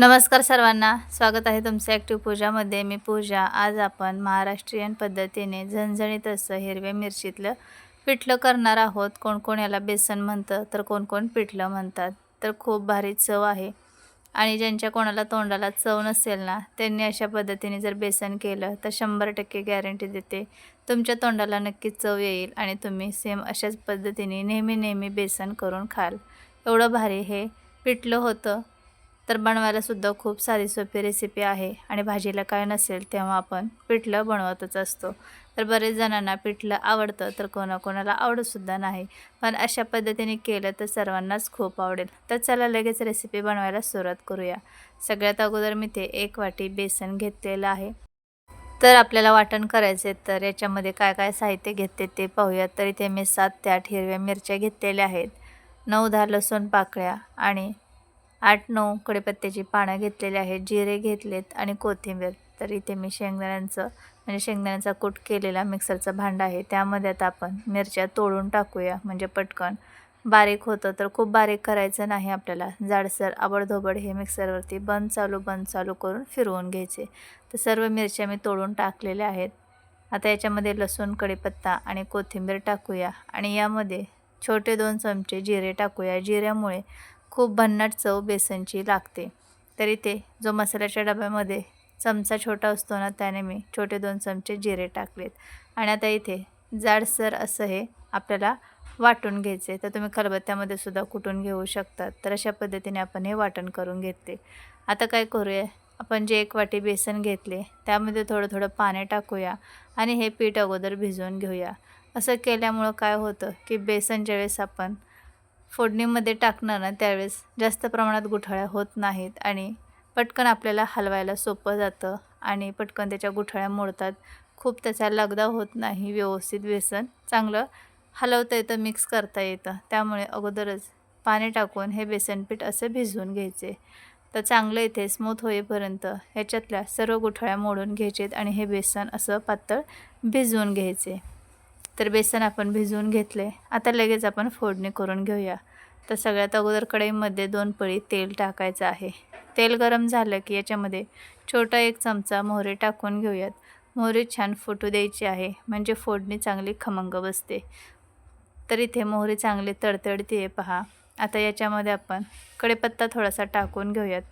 नमस्कार सर्वांना. स्वागत आहे तुमचं ॲक्टिव्ह पूजामध्ये मी पूजा. आज आपण महाराष्ट्रीयन पद्धतीने झणझणीत असं हिरव्या मिरचीतलं पिठलं करणार आहोत. कोण कोण याला बेसन म्हणतं तर कोण कोण पिठलं म्हणतात. तर खूप भारी चव आहे. आणि ज्यांच्या कोणाला तोंडाला चव नसेल ना त्यांनी अशा पद्धतीने जर बेसन केलं तर शंभर टक्के गॅरंटी देते. तुमच्या तोंडाला नक्कीच चव येईल आणि तुम्ही सेम अशाच पद्धतीने नेहमी नेहमी बेसन करून खाल. एवढं भारी हे पिठलं होतं. तर बनवायलासुद्धा खूप साधी सोपी रेसिपी आहे. आणि भाजीला काय नसेल तेव्हा आपण पिठलं बनवतच असतो. तर बरेच जणांना पिठलं आवडतं तर कोणाकोणाला आवडतसुद्धा नाही. पण अशा पद्धतीने केलं तर सर्वांनाच खूप आवडेल. तर चला लगेच रेसिपी बनवायला सुरुवात करूया. सगळ्यात अगोदर मी ते एक वाटी बेसन घेतलेलं आहे. तर आपल्याला वाटण करायचे तर याच्यामध्ये काय काय साहित्य घेते ते पाहूया तर इथे मी सात ते आठ हिरव्या मिरच्या घेतलेल्या आहेत. नऊ दहा लसूण पाकळ्या आणि आठ नऊ कढीपत्त्याची पानं घेतलेली आहेत जिरे घेतलेत आणि कोथिंबीर. तर इथे मी शेंगदाण्यांचं म्हणजे शेंगदाण्याचा कूट केलेला मिक्सरचं भांडं आहे. त्यामध्ये आता आपण मिरच्या तोडून टाकूया म्हणजे पटकन. बारीक होतं तर खूप बारीक करायचं नाही आपल्याला. जाडसर आबडधोबड हे मिक्सरवरती बंद चालू बंद चालू करून फिरवून घ्यायचे. तर सर्व मिरच्या मी तोडून टाकलेल्या आहेत. आता याच्यामध्ये लसूण कढीपत्ता आणि कोथिंबीर टाकूया. आणि यामध्ये छोटे दोन चमचे जिरे टाकूया. जिऱ्यामुळे खूप भन्नाट चव बेसनची लागते. तर इथे जो मसाल्याच्या डब्यामध्ये चमचा छोटा असतो ना त्याने मी छोटे दोन चमचे जिरे टाकलेत. आणि आता इथे जाडसर असं हे आपल्याला वाटून घ्यायचे तर तुम्ही खलबत्त्यामध्ये सुद्धा कुटून घेऊ शकतात. तर अशा पद्धतीने आपण हे वाटण करून घेते आता काय करूया? आपण जे एक वाटी बेसन घेतले त्यामध्ये थोडं थोडं पाणी टाकूया आणि हे पीठ अगोदर भिजवून घेऊया. असं केल्यामुळं काय होतं की बेसन ज्यावेळेस आपण फोडणीमध्ये टाकणार ना त्यावेळेस जास्त प्रमाणात गुठळ्या होत नाहीत आणि पटकन आपल्याला हलवायला सोपं जातं आणि पटकन त्याच्या गुठळ्या मोडतात. खूप त्याचा लगदा होत नाही व्यवस्थित बेसन. चांगलं हलवता येतं मिक्स करता येतं. त्यामुळे अगोदरच पाणी टाकून हे बेसनपीठ असं भिजवून घ्यायचे. तर चांगलं इथे स्मूथ होईपर्यंत ह्याच्यातल्या सर्व गुठळ्या मोडून घ्यायचेत आणि हे बेसन असं पातळ भिजवून घ्यायचे. तर बेसन आपण भिजवून घेतले. आता लगेच आपण फोडणी करून घेऊया. तर सगळ्यात अगोदर कढईमध्ये दोन पळी तेल टाकायचं आहे. तेल गरम झालं की याच्यामध्ये छोटा एक चमचा मोहरी टाकून घेऊयात. मोहरी छान फुटू द्यायची आहे म्हणजे फोडणी चांगली खमंग बसते. तर इथे मोहरी चांगली तडतडती आहे पहा. आता याच्यामध्ये आपण कडेपत्ता थोडासा टाकून घेऊयात.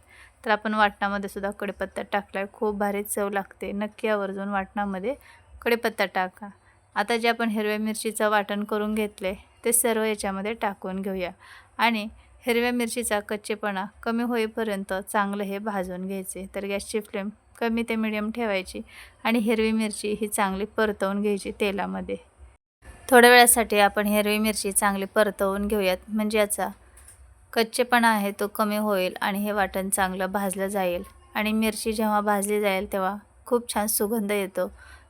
तर आपण वाटणामध्ये सुद्धा कडेपत्ता टाकला आहे खूप भारी चव लागते. नक्की आवर्जून वाटणामध्ये कडेपत्ता टाका. आता जे आपण हिरव्या मिरचीचं वाटण करून घेतले ते सर्व याच्यामध्ये टाकून घेऊया. आणि हिरव्या मिरचीचा कच्चेपणा कमी होईपर्यंत चांगलं हे भाजून घ्यायचे. तर गॅसची फ्लेम कमी ते मिडियम ठेवायची आणि हिरवी मिरची ही चांगली परतवून घ्यायची तेलामध्ये. थोड्या वेळासाठी आपण हिरवी मिरची चांगली परतवून घेऊयात. म्हणजे याचा कच्चेपणा आहे तो कमी होईल आणि हे वाटण चांगलं भाजलं जाईल. आणि मिरची जेव्हा भाजली जाईल तेव्हा खूप छान सुगंध येतो.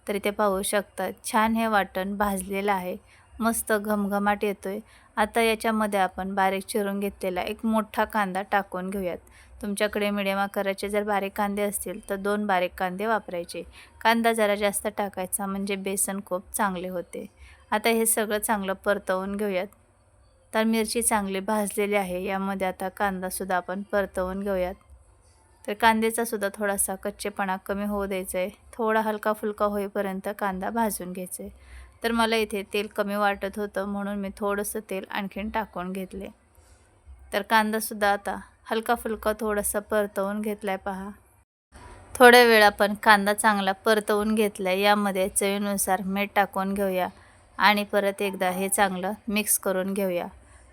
तर ते पाहू शकतात. छान हे वाटण भाजलेलं आहे. मस्त घमघमाट येतो आहे आता याच्यामध्ये आपण बारीक चिरून घेतलेला एक मोठा कांदा टाकून घेऊयात. तुमच्याकडे मिडियम आकाराचे जर बारीक कांदे असतील तर दोन बारीक कांदे वापरायचे. कांदा जरा जास्त टाकायचा म्हणजे बेसन खूप चांगले होते. आता हे सगळं चांगलं परतवून घेऊयात. तर मिरची चांगली भाजलेली आहे यामध्ये आता कांदासुद्धा आपण परतवून घेऊयात. तर कांद्याचासुद्धा थोडासा कच्चेपणा कमी होऊ द्यायचा आहे थोडा हलका फुलका होईपर्यंत कांदा भाजून घ्यायचा आहे तर मला इथे तेल कमी वाटत होतं म्हणून मी थोडंसं तेल आणखीन टाकून घेतले. तर कांदासुद्धा आता हलका फुलका थोडासा परतवून घेतला आहे पहा. थोड्या वेळ आपण कांदा चांगला परतवून घेतला आहे यामध्ये चवीनुसार मीठ टाकून घेऊया आणि परत एकदा हे चांगलं मिक्स करून घेऊया.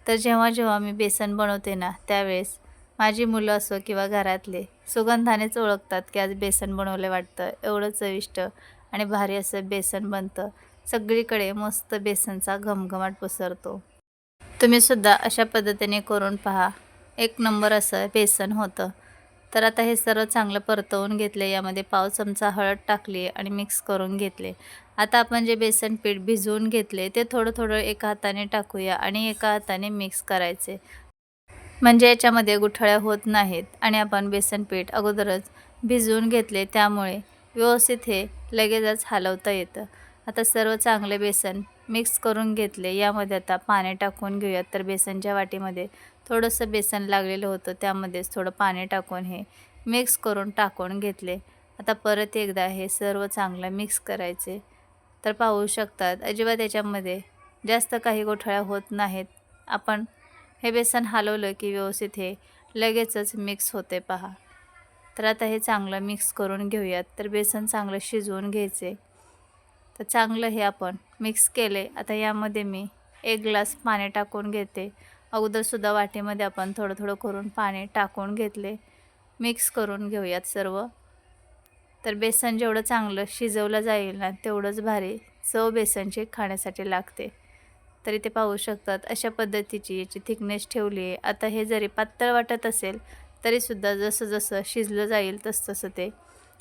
तर जेव्हा जेव्हा मी बेसन बनवते ना त्यावेळेस माझी मुलं असो किंवा घरातले सुगंधानेच ओळखतात की आज बेसन बनवले वाटतं एवढं चविष्ट आणि भारी असं बेसन बनतं. सगळीकडे मस्त बेसनचा घमघमाट पसरतो. तुम्हीसुद्धा अशा पद्धतीने करून पहा. एक नंबर असं बेसन होतं. तर आता हे सर्व चांगलं परतवून घेतले. यामध्ये पाव चमचा हळद टाकली आणि मिक्स करून घेतले. आता आपण जे बेसन पीठ भिजवून घेतले ते थोडं थोडं एका हाताने टाकूया आणि एका हाताने मिक्स करायचे. म्हणजे याच्यामध्ये गुठळ्या होत नाहीत आणि आपण बेसन पीठ अगोदरच भिजवून घेतले. त्यामुळे व्यवस्थित हे लगेचच हलवता येतं. आता सर्व चांगले बेसन मिक्स करून घेतले. यामध्ये आता पाणी टाकून घेऊयात. तर बेसनच्या वाटीमध्ये थोडंसं बेसन लागलेलं होतं. त्यामध्येच थोडं पाणी टाकून हे मिक्स करून टाकून घेतले. आता परत एकदा हे सर्व चांगलं मिक्स करायचे. तर पाहू शकतात अजिबात याच्यामध्ये जास्त काही गोठळ्या होत नाहीत. आपण हे बेसन हलवलं की व्यवस्थित हे लगेचच मिक्स होते पहा. तर आता हे चांगलं मिक्स करून घेऊयात. तर बेसन चांगलं शिजवून घ्यायचे. तर चांगलं हे आपण मिक्स केले. आता यामध्ये मी एक ग्लास पाणी टाकून घेते. अगोदरसुद्धा वाटीमध्ये आपण थोडं थोडं करून पाणी टाकून घेतले. मिक्स करून घेऊयात सर्व. तर बेसन जेवढं चांगलं शिजवलं जाईल ना तेवढंच भारी चव बेसनची खाण्यासाठी लागते. तरी ते पाहू शकतात. अशा पद्धतीची याची थिकनेस ठेवली आहे. आता हे जरी पातळ वाटत असेल तरीसुद्धा जसं जसं शिजलं जाईल तसं तसं ते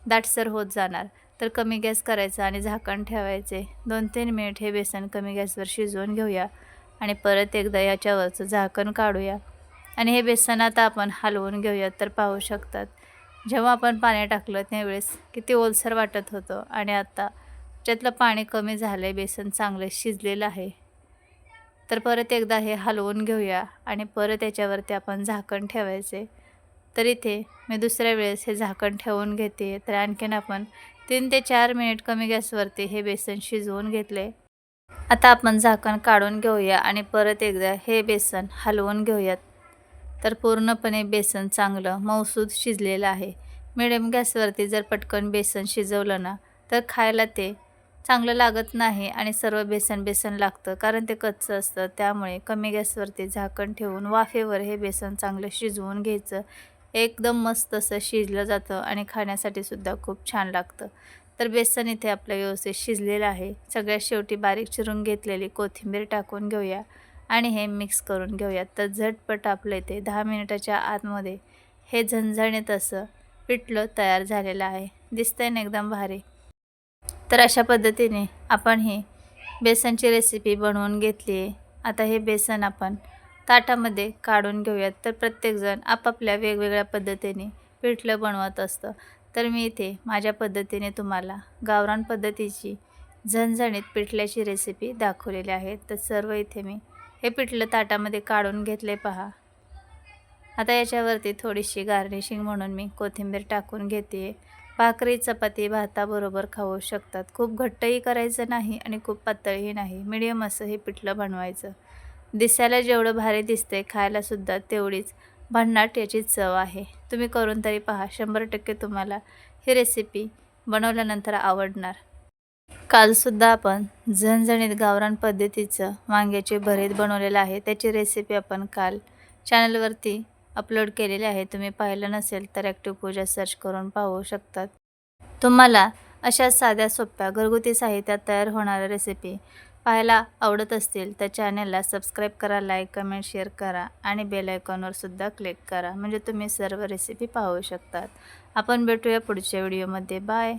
दाटसर होत जाणार. तर कमी गॅस करायचा आणि झाकण ठेवायचे. दोन तीन मिनिट हे बेसन कमी गॅसवर शिजवून घेऊया आणि परत एकदा याच्यावरचं झाकण काढूया. आणि हे बेसन आता आपण हलवून घेऊयात तर पाहू शकतात. जेव्हा आपण पाणी टाकलं त्यावेळेस किती ओलसर वाटत होतं आणि आता त्यातलं पाणी कमी झालं आहे बेसन चांगलं शिजलेलं आहे. तर परत एकदा हे हलवून घेऊया आणि परत याच्यावरती आपण झाकण ठेवायचे. तर इथे मी दुसऱ्या वेळेस हे झाकण ठेवून घेते. तर आणखीन आपण तीन ते चार मिनिट कमी गॅसवरती हे बेसन शिजवून घेतले. आता आपण झाकण काढून घेऊया आणि परत एकदा हे बेसन हलवून घेऊयात. तर पूर्णपणे बेसन चांगलं मऊसूद शिजलेलं आहे. मिडियम गॅसवरती जर पटकन बेसन शिजवलं ना तर खायला ते चांगलं लागत नाही आणि सर्व बेसन बेसन लागतं कारण ते कच्चं असतं. त्यामुळे कमी गॅसवरती झाकण ठेवून वाफेवर हे बेसन चांगलं शिजवून घ्यायचं. एकदम मस्त असं शिजलं जातं आणि खाण्यासाठी सुद्धा खूप छान लागतं. तर बेसन इथे आपलं व्यवस्थित शिजलेलं आहे. सगळ्यात शेवटी बारीक चिरून घेतलेली कोथिंबीर टाकून घेऊया आणि हे मिक्स करून घेऊयात तर झटपट आपलं इथे दहा मिनिटाच्या आतमध्ये हे झणझणीत असं पिठलं तयार झालेलं आहे. दिसतंय ना एकदम भारी. तर अशा पद्धतीने आपण ही बेसनची रेसिपी बनवून घेतली आहे. आता हे बेसन आपण ताटामध्ये काढून घेऊयात. तर प्रत्येकजण आपापल्या वेगवेगळ्या पद्धतीने पिठलं बनवत असतं. तर मी इथे माझ्या पद्धतीने तुम्हाला गावरान पद्धतीची झणझणीत पिठल्याची रेसिपी दाखवलेली आहे. तर सर्व इथे मी हे पिठलं ताटामध्ये काढून घेतले पहा. आता याच्यावरती थोडीशी गार्निशिंग म्हणून मी कोथिंबीर टाकून घेते. भाकरी चपाती भाताबरोबर खाऊ शकतात. खूप घट्टही करायचं नाही आणि खूप पातळही नाही. मिडियम असं हे पिठलं बनवायचं. दिसायला जेवढं भारी दिसते खायलासुद्धा तेवढीच. भन्नाट याची चव आहे. तुम्ही करून तरी पहा शंभर टक्के तुम्हाला ही रेसिपी बनवल्यानंतर आवडणार. कालसुद्धा आपण झणझणीत गावरान पद्धतीचं वांग्याचे भरीत बनवलेलं आहे. त्याची रेसिपी आपण काल चॅनलवरती अपलोड केलेली आहे. तुम्ही पाहिलं नसेल तर ॲक्टिव्ह पूजा सर्च करून पाहू शकतात. तुम्हाला अशा साध्या सोप्या घरगुती साहित्यात तयार होणाऱ्या रेसिपी पाहायला आवडत असतील तर चॅनलला सबस्क्राईब करा लाईक कमेंट शेअर करा आणि बेल आयकॉनवर सुद्धा क्लिक करा. म्हणजे तुम्ही सर्व रेसिपी पाहू शकतात. आपण भेटूया पुढच्या व्हिडिओमध्ये बाय